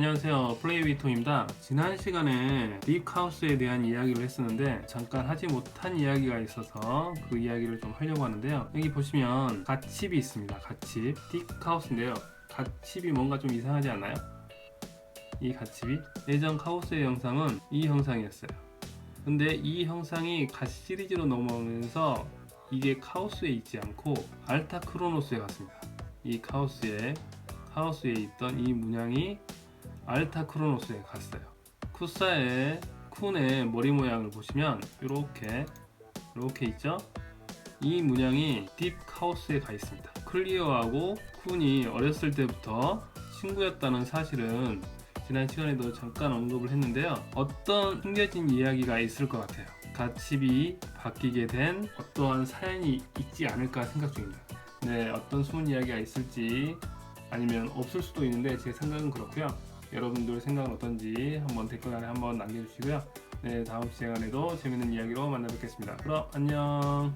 안녕하세요. 플레이위토입니다. 지난 시간에 딥하우스에 대한 이야기를 했었는데 잠깐 하지 못한 이야기가 있어서 그 이야기를 좀 하려고 하는데요. 여기 보시면 갓칩이 있습니다. 갓칩. 딥하우스인데요. 갓칩이 뭔가 좀 이상하지 않나요? 이 갓칩이? 예전 카오스의 영상은 이 형상이었어요. 근데 이 형상이 갓 시리즈로 넘어오면서 이게 카오스에 있지 않고 알타 크로노스에 갔습니다. 이 카오스에 카오스에 있던 이 문양이 알타 크로노스에 갔어요. 쿠사의 쿤의 머리 모양을 보시면 이렇게 이렇게 있죠? 이 문양이 딥 카오스에 가 있습니다. 클리어하고 쿤이 어렸을 때부터 친구였다는 사실은 지난 시간에도 잠깐 언급을 했는데요. 어떤 숨겨진 이야기가 있을 것 같아요. 가칩이 바뀌게 된 어떠한 사연이 있지 않을까 생각 중입니다. 네, 어떤 숨은 이야기가 있을지 아니면 없을 수도 있는데 제 생각은 그렇고요. 여러분들 생각은 어떤지 한번 댓글란에 한번 남겨주시고요. 네, 다음 시간에도 재밌는 이야기로 만나 뵙겠습니다. 그럼 안녕.